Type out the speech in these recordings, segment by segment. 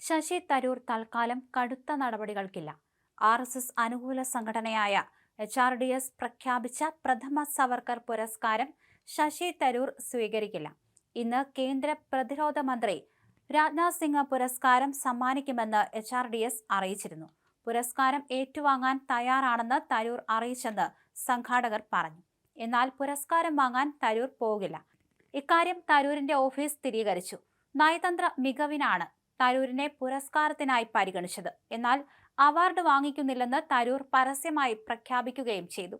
ശശി തരൂർ തൽക്കാലം കടുത്ത നടപടികൾക്കില്ല. R S S അനുകൂല സംഘടനയായ എച്ച് ആർ ഡി എസ് പ്രഖ്യാപിച്ച പ്രഥമ സവർക്കർ പുരസ്കാരം ശശി തരൂർ സ്വീകരിക്കില്ല. ഇന്ന് കേന്ദ്ര പ്രതിരോധ മന്ത്രി രാജ്നാഥ് സിംഗ് പുരസ്കാരം സമ്മാനിക്കുമെന്ന് എച്ച് ആർ ഡി എസ് അറിയിച്ചിരുന്നു. പുരസ്കാരം ഏറ്റുവാങ്ങാൻ തയ്യാറാണെന്ന് തരൂർ അറിയിച്ചെന്ന് സംഘാടകർ പറഞ്ഞു. എന്നാൽ പുരസ്കാരം വാങ്ങാൻ തരൂർ പോകില്ല. ഇക്കാര്യം തരൂരിന്റെ ഓഫീസ് സ്ഥിരീകരിച്ചു. നയതന്ത്ര മികവിനാണ് തരൂരിനെ പുരസ്കാരത്തിനായി പരിഗണിച്ചത്. എന്നാൽ അവാർഡ് വാങ്ങിക്കുന്നില്ലെന്ന് തരൂർ പരസ്യമായി പ്രഖ്യാപിക്കുകയും ചെയ്തു.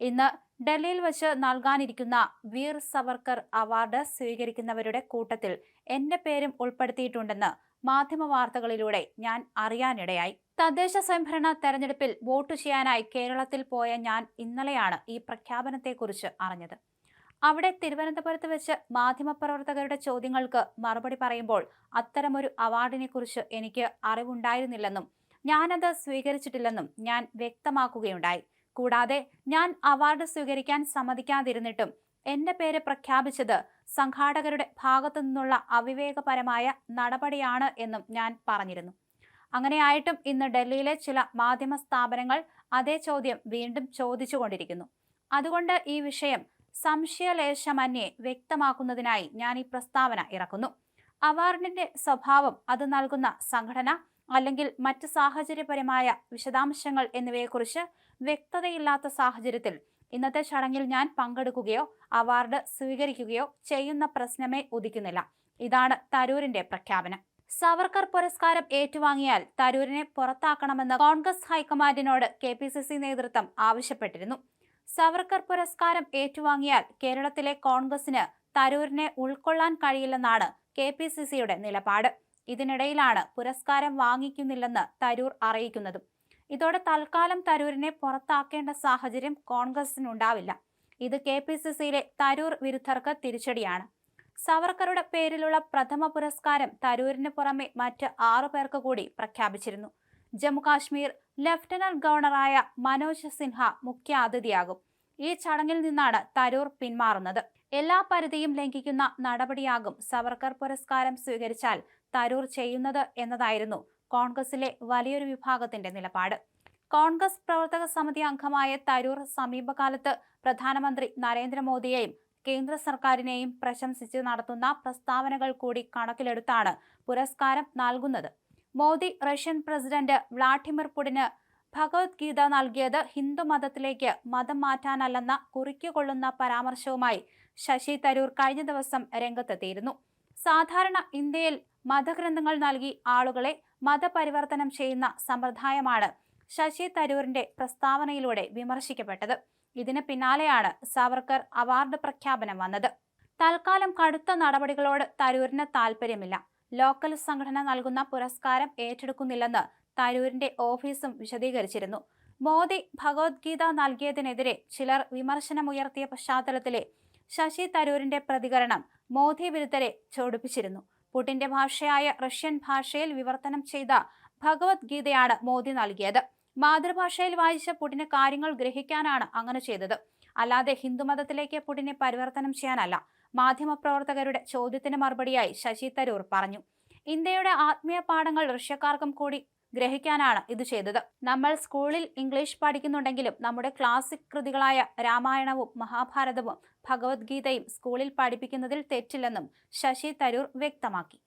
ഇന്ന് ഡൽഹിയിൽ വച്ച് നൽകാനിരിക്കുന്ന വീർ സവർക്കർ അവാർഡ് സ്വീകരിക്കുന്നവരുടെ കൂട്ടത്തിൽ എന്റെ പേരും ഉൾപ്പെടുത്തിയിട്ടുണ്ടെന്ന് മാധ്യമ വാർത്തകളിലൂടെ ഞാൻ അറിയാനിടയായി. തദ്ദേശ സ്വയംഭരണ തെരഞ്ഞെടുപ്പിൽ വോട്ട് ചെയ്യാനായി കേരളത്തിൽ പോയ ഞാൻ ഇന്നലെയാണ് ഈ പ്രഖ്യാപനത്തെക്കുറിച്ച് അറിഞ്ഞത്. അവിടെ തിരുവനന്തപുരത്ത് വെച്ച് മാധ്യമപ്രവർത്തകരുടെ ചോദ്യങ്ങൾക്ക് മറുപടി പറയുമ്പോൾ അത്തരമൊരു അവാർഡിനെക്കുറിച്ച് എനിക്ക് അറിവുണ്ടായിരുന്നില്ലെന്നും ഞാനത് സ്വീകരിച്ചിട്ടില്ലെന്നും ഞാൻ വ്യക്തമാക്കുകയുണ്ടായി. കൂടാതെ ഞാൻ അവാർഡ് സ്വീകരിക്കാൻ സമ്മതിക്കാതിരുന്നിട്ടും എന്റെ പേര് പ്രഖ്യാപിച്ചത് സംഘാടകരുടെ ഭാഗത്തു നിന്നുള്ള അവിവേകപരമായ നടപടിയാണ് എന്നും ഞാൻ പറഞ്ഞിരുന്നു. അങ്ങനെയായിട്ടും ഇന്ന് ഡൽഹിയിലെ ചില മാധ്യമ സ്ഥാപനങ്ങൾ അതേ ചോദ്യം വീണ്ടും ചോദിച്ചുകൊണ്ടിരിക്കുന്നു. അതുകൊണ്ട് ഈ വിഷയം സംശയലേശമന്യേ വ്യക്തമാക്കുന്നതിനായി ഞാൻ ഈ പ്രസ്താവന ഇറക്കുന്നു. അവാർഡിന്റെ സ്വഭാവം അത് നൽകുന്ന സംഘടന അല്ലെങ്കിൽ മറ്റ് സാഹചര്യപരമായ വിശദാംശങ്ങൾ എന്നിവയെക്കുറിച്ച് വ്യക്തതയില്ലാത്ത സാഹചര്യത്തിൽ ഇന്നത്തെ ചടങ്ങിൽ ഞാൻ പങ്കെടുക്കുകയോ അവാർഡ് സ്വീകരിക്കുകയോ ചെയ്യുന്ന പ്രശ്നമേ ഉദിക്കുന്നില്ല. ഇതാണ് തരൂരിന്റെ പ്രഖ്യാപനം. സവർക്കർ പുരസ്കാരം ഏറ്റുവാങ്ങിയാൽ തരൂരിനെ പുറത്താക്കണമെന്ന് കോൺഗ്രസ് ഹൈക്കമാൻഡിനോട് കെ നേതൃത്വം ആവശ്യപ്പെട്ടിരുന്നു. സവർക്കർ പുരസ്കാരം ഏറ്റുവാങ്ങിയാൽ കേരളത്തിലെ കോൺഗ്രസിന് തരൂരിനെ ഉൾക്കൊള്ളാൻ കഴിയില്ലെന്നാണ് കെ പി സി സിയുടെ നിലപാട്. ഇതിനിടയിലാണ് പുരസ്കാരം വാങ്ങിക്കുന്നില്ലെന്ന് തരൂർ അറിയിക്കുന്നതും. ഇതോടെ തൽക്കാലം തരൂരിനെ പുറത്താക്കേണ്ട സാഹചര്യം കോൺഗ്രസിനുണ്ടാവില്ല. ഇത് കെ പി സി സിയിലെ തരൂർ വിരുദ്ധർക്ക് തിരിച്ചടിയാണ്. സവർക്കറുടെ പേരിലുള്ള പ്രഥമ പുരസ്കാരം തരൂരിന് പുറമെ മറ്റ് ആറു പേർക്ക് കൂടി പ്രഖ്യാപിച്ചിരുന്നു. ജമ്മുകാശ്മീർ ലഫ്റ്റനന്റ് ഗവർണറായ മനോജ് സിൻഹ മുഖ്യ അതിഥിയാകും ഈ ചടങ്ങിൽ നിന്നാണ് തരൂർ പിന്മാറുന്നത്. എല്ലാ പരിധിയും ലംഘിക്കുന്ന നടപടിയാകും സവർക്കർ പുരസ്കാരം സ്വീകരിച്ചാൽ തരൂർ ചെയ്യുന്നത് എന്നതായിരുന്നു കോൺഗ്രസിലെ വലിയൊരു വിഭാഗത്തിന്റെ നിലപാട്. കോൺഗ്രസ് പ്രവർത്തക സമിതി അംഗമായ തരൂർ സമീപകാലത്ത് പ്രധാനമന്ത്രി നരേന്ദ്രമോദിയെയും കേന്ദ്ര സർക്കാരിനെയും പ്രശംസിച്ച് നടത്തുന്ന പ്രസ്താവനകൾ കൂടി കണക്കിലെടുത്താണ് പുരസ്കാരം നൽകുന്നത്. മോദി റഷ്യൻ പ്രസിഡന്റ് വ്ളാഡിമിർ പുടിന് ഭഗവത്ഗീത നൽകിയത് ഹിന്ദു മതത്തിലേക്ക് മതം മാറ്റാനല്ലെന്ന കുറിക്കുകൊള്ളുന്ന പരാമർശവുമായി ശശി തരൂർ കഴിഞ്ഞ ദിവസം രംഗത്തെത്തിയിരുന്നു. സാധാരണ ഇന്ത്യയിൽ മതഗ്രന്ഥങ്ങൾ നൽകി ആളുകളെ മതപരിവർത്തനം ചെയ്യുന്ന സമ്പ്രദായമാണ് ശശി തരൂരിന്റെ പ്രസ്താവനയിലൂടെ വിമർശിക്കപ്പെട്ടത്. ഇതിന് പിന്നാലെയാണ് സാവർക്കർ അവാർഡ് പ്രഖ്യാപനം വന്നത്. തൽക്കാലം കടുത്ത നടപടികളോട് തരൂരിന് താൽപ്പര്യമില്ല. ലോക്കൽ സംഘടന നൽകുന്ന പുരസ്കാരം ഏറ്റെടുക്കുന്നില്ലെന്ന് തരൂരിന്റെ ഓഫീസും വിശദീകരിച്ചിരുന്നു. മോദി ഭഗവത്ഗീത നൽകിയതിനെതിരെ ചിലർ വിമർശനമുയർത്തിയ പശ്ചാത്തലത്തിലെ ശശി തരൂരിന്റെ പ്രതികരണം മോദി വിരുദ്ധരെ ചോടിപ്പിച്ചിരുന്നു. പുടിന്റെ ഭാഷയായ റഷ്യൻ ഭാഷയിൽ വിവർത്തനം ചെയ്ത ഭഗവത്ഗീതയാണ് മോദി നൽകിയത്. മാതൃഭാഷയിൽ വായിച്ച പുടിന് കാര്യങ്ങൾ ഗ്രഹിക്കാനാണ് അങ്ങനെ ചെയ്തത്. അല്ലാതെ ഹിന്ദുമതത്തിലേക്ക് പുടിനെ പരിവർത്തനം ചെയ്യാനല്ല. മാധ്യമപ്രവർത്തകരുടെ ചോദ്യത്തിന് മറുപടിയായി ശശി തരൂർ പറഞ്ഞു. ഇന്ത്യയുടെ ആത്മീയ പാഠങ്ങൾ റഷ്യക്കാർക്കും കൂടി ഗ്രഹിക്കാനാണ് ഇത് ചെയ്തത്. നമ്മൾ സ്കൂളിൽ ഇംഗ്ലീഷ് പഠിക്കുന്നുണ്ടെങ്കിലും നമ്മുടെ ക്ലാസിക് കൃതികളായ രാമായണവും മഹാഭാരതവും ഭഗവത്ഗീതയും സ്കൂളിൽ പഠിപ്പിക്കുന്നതിൽ തെറ്റില്ലെന്നും ശശി തരൂർ വ്യക്തമാക്കി.